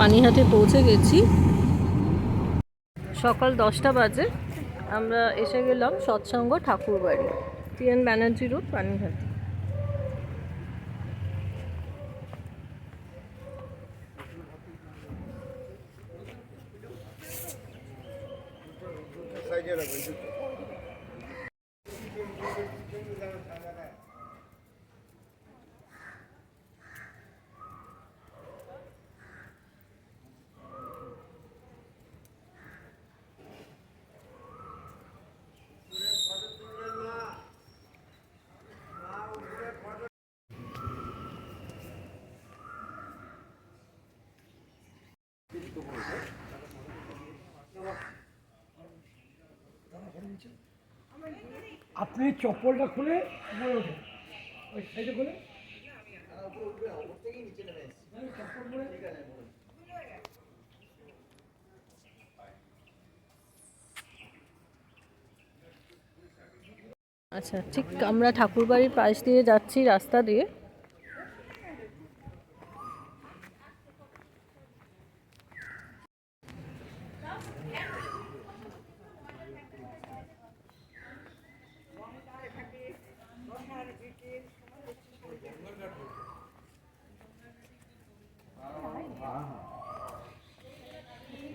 পানিহাটে পৌঁছে গেছি। সকাল দশটা বাজে। আমরা এসে গেলাম সৎসঙ্গ ঠাকুরবাড়ি, টিএন ব্যানার্জি রোড, পানিহাট। আপনি চপ্পলটা খুলে উপরে ওঠেন। ওই সাইডে খুলে। আচ্ছা ঠিক আমরা ঠাকুরবাড়ির পাশ দিয়ে যাচ্ছি রাস্তা দিয়ে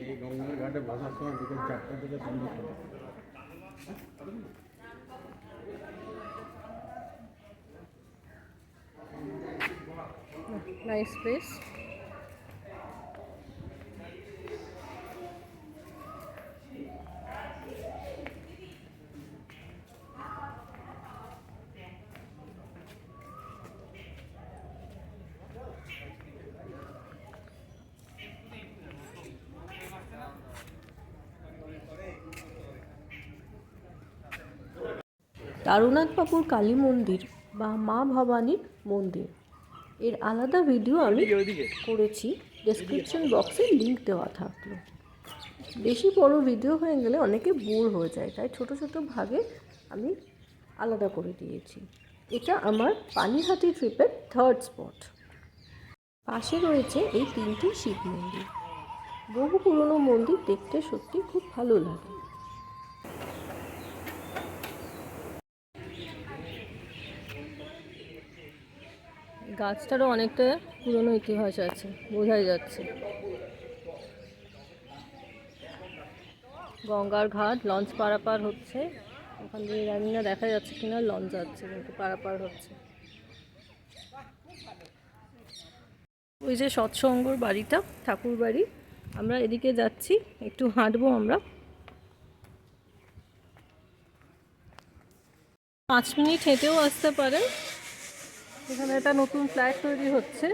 এই গঙ্গার ঘাটে বসার সময় বিকেল চারটা থেকে সন্ধ্যে ছটা নাইস প্লেস তারুনাথ বাবুর কালী মন্দির বা মা ভবানীর মন্দির। এর আলাদা ভিডিও আমি করেছি। ডেসক্রিপশন বক্সে লিঙ্ক দেওয়া থাকল। বেশি বড় ভিডিও হয়ে গেলে অনেকে বোর হয়ে যায়। তাই ছোট ছোট ভাগে আমি আলাদা করে দিয়েছি। এটা আমার পানিহাটি ট্রিপের থার্ড স্পট পাশে রয়েছে এই তিনটি শিব মন্দির। বহু পুরনো মন্দির দেখতে সত্যি খুব ভালো লাগে। গাছটারও অনেকটা পুরনো ইতিহাস আছে, বোঝাই যাচ্ছে। গঙ্গার ঘাট লঞ্চ পারাপার হচ্ছে। ওখান দিয়ে জানি না দেখা যাচ্ছে কিনা, লঞ্চ যাচ্ছে, কিন্তু পারাপার হচ্ছে। ওই যে সৎসঙ্গর বাড়িটা, ঠাকুর বাড়ি, আমরা এদিকে যাচ্ছি, একটু হাঁটবো আমরা। পাঁচ মিনিট হেঁটেও আসতে পারেন। এখানে একটা নতুন ফ্ল্যাট তৈরি হচ্ছে।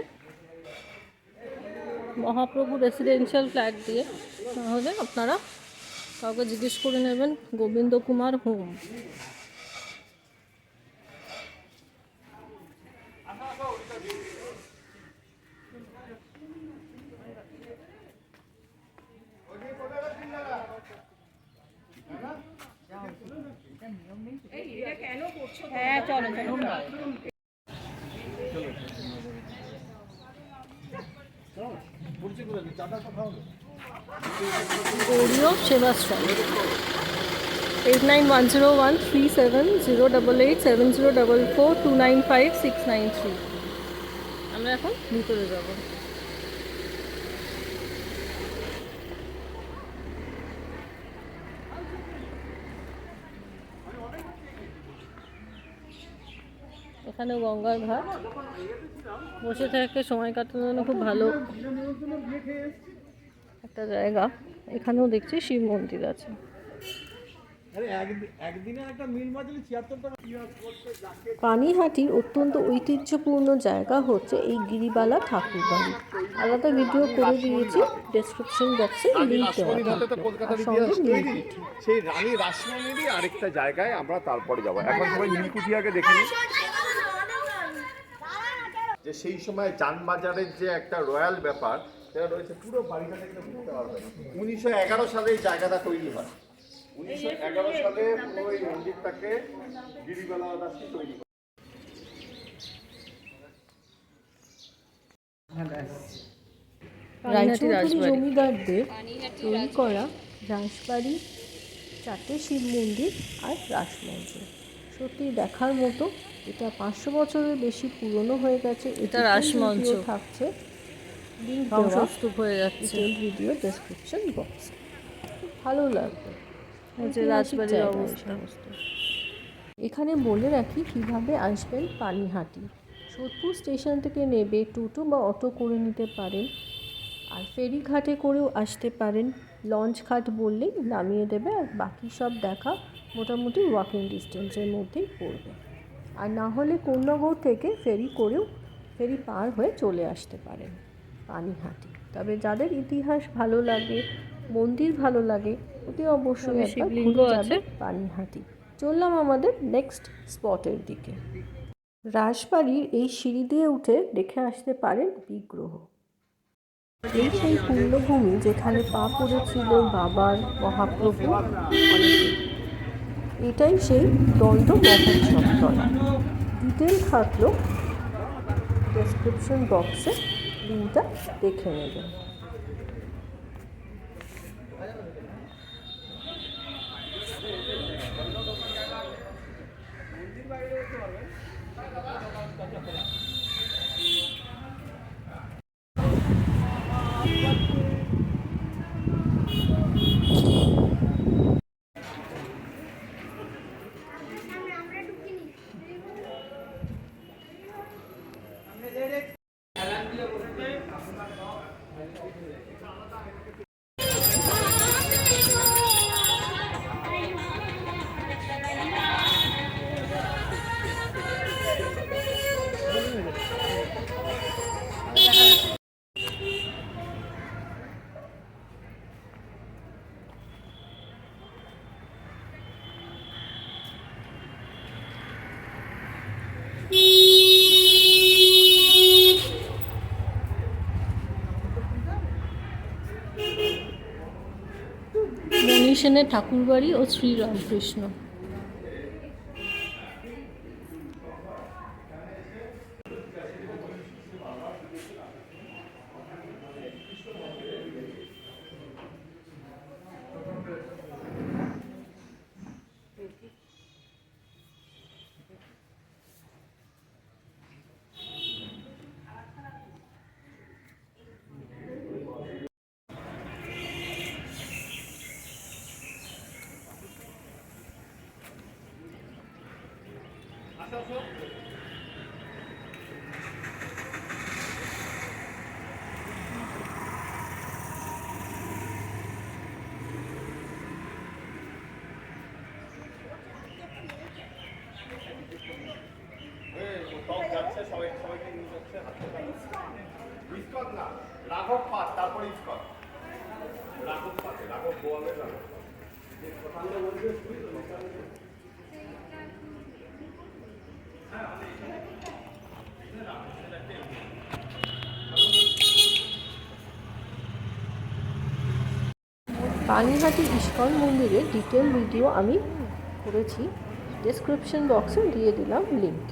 মহাপ্রভু রেসিডেন্সিয়াল ফ্ল্যাট দিয়ে। তাহলে আপনারা কাউকে জিজ্ঞেস করে নেবেন গোবিন্দ কুমার হোম। হ্যাঁ চলো চলো। Gaudiya Sevashram eight nine one zero one three seven zero double eight seven zero double four two nine five six nine three আমরা এখন ভিতরে যাব। এখানে গঙ্গার ঘাট। বসে থেকে সময় কাটানোর জন্য খুব ভালো। একটা জায়গা। এখানেও দেখছি শিব মন্দির আছে। আরে একদিন একদিনে একটা মিল বাজলে ছিয়াত্তর টাকা পানিহাটির অত্যন্ত ঐতিহ্যপূর্ণ জায়গা হচ্ছে এই গিরিবালা ঠাকুর বাড়ি। আলাদা ভিডিও করে দিয়েছি ডেসক্রিপশন বক্সে লিঙ্ক সেই রানী রাসমণিরই আরেকটা জায়গায় আমরা তারপরে যাব। এখন সবাই নীলকুঠিয়াকে দেখে নিই। যে সেই সময় যানবাজারের যে একটা রয়্যাল ব্যাপার সেটা রয়েছে পুরো বাড়িটা দেখলে বুঝতে পারবেন। উনিশশো এগারো সালে এই জায়গাটা তৈরি হয়। উনিশশো এগারো সালে পুরো এই মন্দিরটাকে গিরিবেলা দাসী তৈরি করে। রাজবাড়ি। জমিদারদের তৈরি করা রাসবাড়ি চারটে শিব মন্দির আর রাসমঞ্চ সত্যি দেখার মতো এটা পাঁচশো বছরের বেশি পুরনো হয়ে গেছে এটা রাসমঞ্চ। থাকছে। ধ্বংসস্তূপ হয়ে যাচ্ছে। ভিডিও ডেসক্রিপশন বক্স ভালো লাগবে রাজবাড়ির অবস্থা। এখানে বলে রাখি কীভাবে আসবেন পানিহাটি। সোদপুর স্টেশন থেকে নেবে টোটো বা অটো করে নিতে পারেন। আর ফেরিঘাটে করেও আসতে পারেন। লঞ্চ ঘাট বললেই নামিয়ে দেবে আর বাকি সব দেখা মোটামুটি ওয়াকিং ডিস্টেন্সের মধ্যেই পড়বে। আর না হলে কোন্নগর থেকে ফেরি করেও ফেরি পার হয়ে চলে আসতে পারেন পানিহাটি। তবে যাদের ইতিহাস ভালো লাগে মন্দির ভালো লাগে ওতে অবশ্যই শিবলিঙ্গ আছে। পানিহাটি। চললাম আমাদের নেক্সট স্পটের দিকে। রাজবাড়ির এই সিঁড়ি দিয়ে উঠে দেখে আসতে পারেন বিগ্রহ। এই সেই পুণ্যভূমি যেখানে পা পড়েছিল বাবার মহাপ্রভু। এটাই সেই দণ্ড মহোৎসবতলা ডিটেল থাকল ডেসক্রিপশন বক্সে লিঙ্কটা দেখে নেবেন মণি ঠাকুরবাড়ি ও শ্রীরামকৃষ্ণ যাচ্ছে সবাই সবাইকে নিয়ে যাচ্ছে ইস্কন না রাঘব পাত তারপরে ইস্কন। রাঘব পাতে রাঘব বোয়ালে রাঘব পানিহাটি ইস্কন মন্দিরের ডিটেল ভিডিও আমি করেছি। ডেসক্রিপশন বক্সে দিয়ে দিলাম লিঙ্ক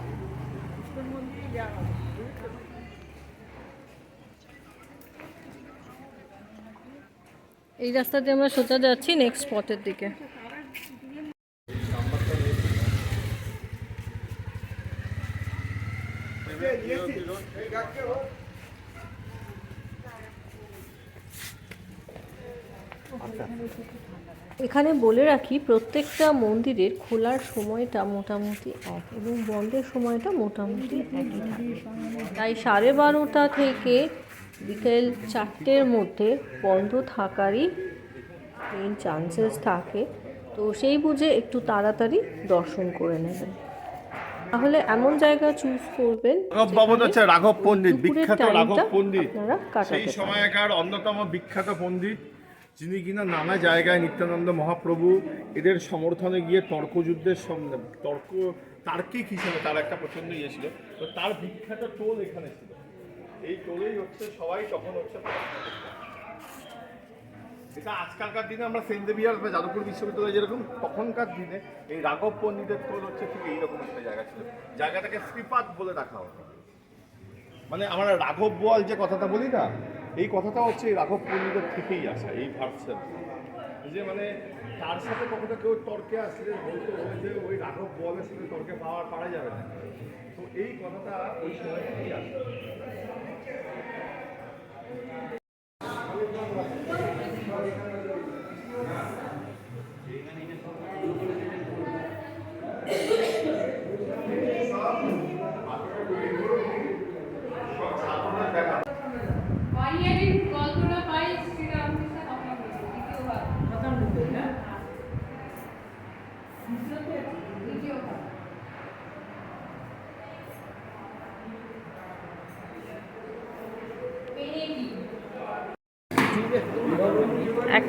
এই রাস্তা দিয়ে আমরা সোজা যাচ্ছি নেক্সট স্পটের দিকে। এখানে বলে রাখি, প্রত্যেকটা মন্দিরের খোলার সময়টা মোটামুটি এক এবং বন্ধের সময়টা মোটামুটি একই থাকে। তাই সাড়ে বারোটা থেকে বিকেল চারটের মধ্যে বন্ধ থাকারই চান্সেস থাকে। তো সেই বুঝে একটু তাড়াতাড়ি দর্শন করে নেবেন। তাহলে এমন জায়গা চুজ করবেন রাঘব ভবন হচ্ছে রাঘব পণ্ডিত বিখ্যাত রাঘব পণ্ডিত। সেই সময়কার অন্যতম বিখ্যাত পণ্ডিত যিনি কিনা নানা জায়গায় নিত্যানন্দ মহাপ্রভু এদের সমর্থনে গিয়ে তর্কযুদ্ধের সামনে তর্ক তার্কিক হিসেবে তার একটা প্রচণ্ড ইয়ে ছিল। তো তার বিখ্যাত টোল এখানে ছিল। এই টোলেই হচ্ছে সবাই তখন হচ্ছে। এটা আজকালকার দিনে আমরা সেন্ট জেভিয়ার্স বা যাদবপুর বিশ্ববিদ্যালয় যেরকম, তখনকার দিনে এই রাঘব পণ্ডিতের টোল হচ্ছে ঠিক এইরকম একটা জায়গা ছিল। জায়গাটাকে শ্রীপাদ বলে রাখা হতো। মানে আমরা রাঘব বোয়াল যে কথাটা বলি না, এই কথাটা হচ্ছে এই রাঘব পণ্ডিতের থেকেই আসা, এই ভার্সন। যে মানে তার সাথে কখনো কেউ তর্কে আসলে বলতে হবে যে ওই রাঘব বলের সাথে তর্কে পাওয়া পারা যাবে না। তো এই কথাটা ওই সময় থেকেই আসে।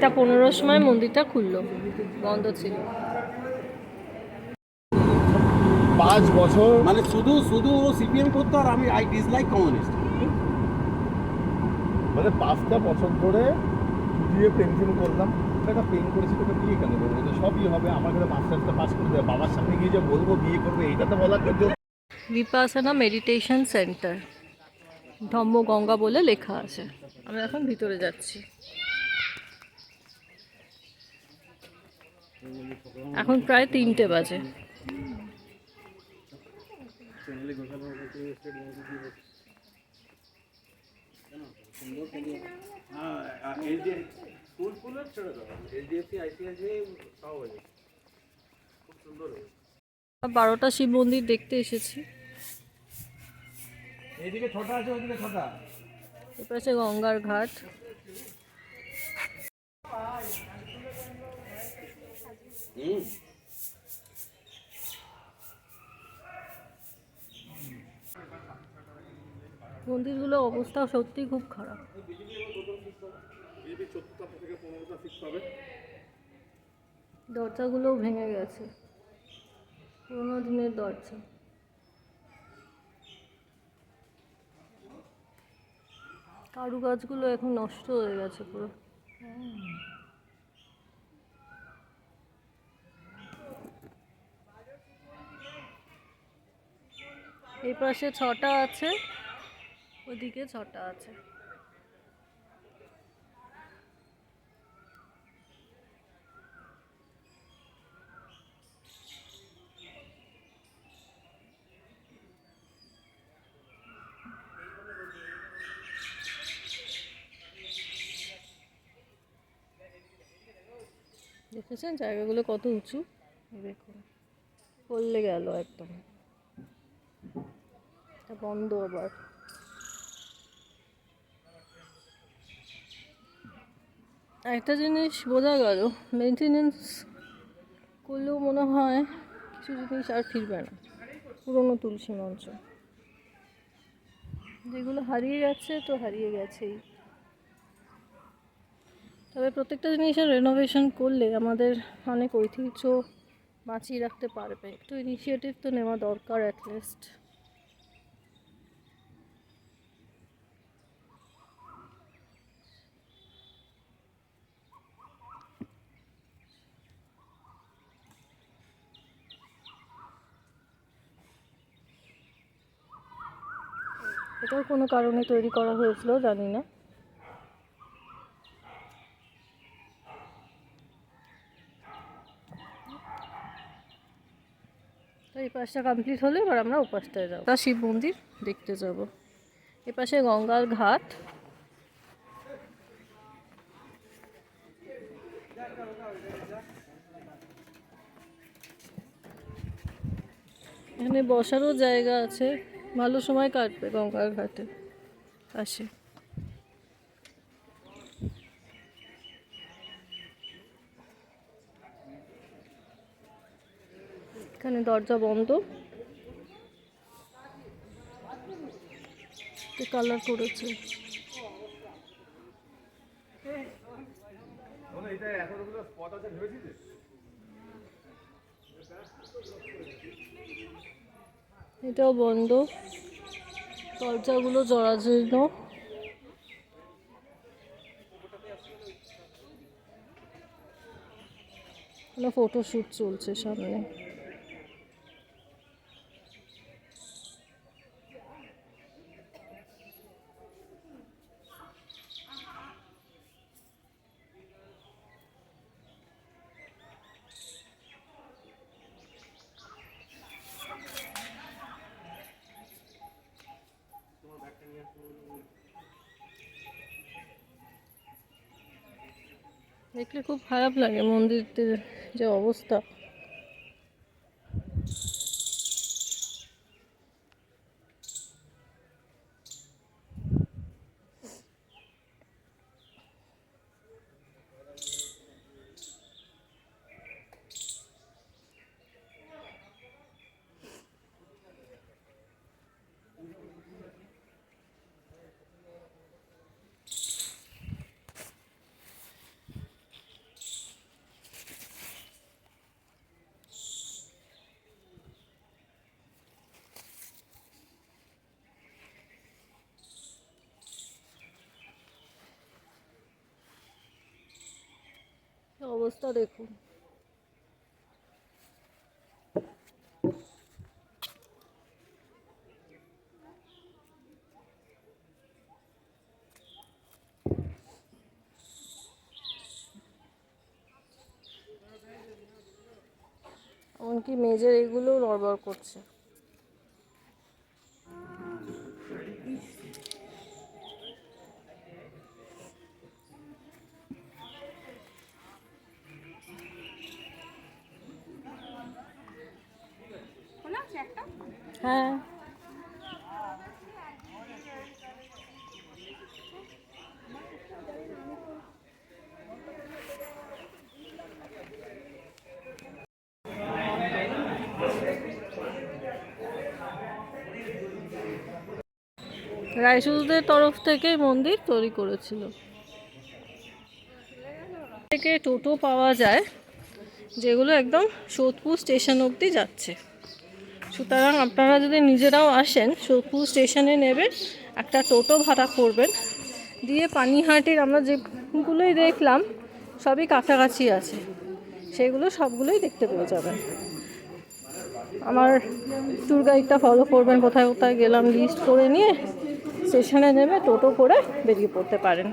একটা পনেরোর সময় মন্দিরটা খুললো। বন্ধ ছিল। পাঁচ বছর। মানে শুধু শুধু ও সিপিএম করতো আর আমি আই ডিসলাইক কমিউনিস্ট মানে পাঁচটা বছর ধরে দিয়ে পেন্টিং করলাম। একটা পেন করেছি তোকে বিয়ে কেন করব? তো সবই হবে। আমার কাছে মাস্টার্সটা পাস করে দেবে। বাবার সামনে গিয়ে যে বলব বিয়ে করবে এইটা তো বলার জন্য বিপাসনা মেডিটেশন সেন্টার ধম্মগঙ্গা বলে লেখা আছে। আমি এখন ভিতরে যাচ্ছি। এখন প্রায় তিনটে বাজে। স্কুল ফুল ছেড়ে দাও এইচডিএফসি আইসিআইসি সব খুব সুন্দর হয়েছে বারোটা শিব মন্দির দেখতে এসেছি। এইদিকে ছটা আছে ওইদিকে ছটা। এপাশে গঙ্গার ঘাট। মন্দিরগুলোর অবস্থা সত্যি খুব খারাপ। দরজাগুলোও ভেঙে গেছে। পুরোনো দিনের দরজা। কারুকাজগুলো এখন নষ্ট হয়ে গেছে পুরো। এই পাশে ছটা আছে ওদিকে ছটা আছে। দেখেছেন জায়গাগুলো কত উঁচু? দেখুন পড়লে গেল একদম। বন্ধ আবার। একটা জিনিস বোঝা গেল মেনটেনেন্স করলেও মনে হয় কিছু জিনিস আর ফিরবে না, পুরনো তুলসী মঞ্চ। যেগুলো হারিয়ে গেছে তো হারিয়ে গেছেই। তবে প্রত্যেকটা জিনিসের রেনোভেশন করলে আমাদের অনেক ঐতিহ্য বাঁচিয়ে রাখতে পারবে। একটু ইনিশিয়েটিভ তো নেওয়া দরকার অ্যাটলিস্ট এটাও কোনো কারণে তৈরি করা হয়েছিল, জানি না। এই পাশটা কমপ্লিট হলে এবার আমরা ও পাশটায় যাব। তা শিব মন্দির দেখতে যাব। এ পাশে গঙ্গার ঘাট। এখানে বসারও জায়গা আছে। ভালো সময় কাটবে গঙ্গার ঘাটে। আসে। এখানে দরজা বন্ধ। কালার করেছে। ভেবেছিস এটাও বন্ধ। দরজাগুলো জরাজীর্ণ ফটোশ্যুট চলছে সামনে দেখলে খুব খারাপ লাগে মন্দিরটির যে অবস্থা। অবস্থা দেখুন। এমনকি মেজের এগুলো নড়বড় করছে। হ্যাঁ। রায়সুদের তরফ থেকে মন্দির তৈরি করেছিল। থেকে টোটো পাওয়া যায়, যেগুলো একদম সোদপুর স্টেশন অবধি যাচ্ছে। সুতরাং আপনারা যদি নিজেরাও আসেন সোদপুর স্টেশনে নেবেন একটা টোটো ভাড়া করবেন। দিয়ে পানিহাটির আমরা যেগুলোই দেখলাম, সবই কাছাকাছি আছে। সেগুলো সবগুলোই দেখতে পেয়ে যাবেন। আমার ট্যুর গাইডটা ফলো করবেন, কোথায় কোথায় গেলাম লিস্ট করে নিয়ে, স্টেশনে নেমে টোটো করে বেরিয়ে পড়তে পারেন।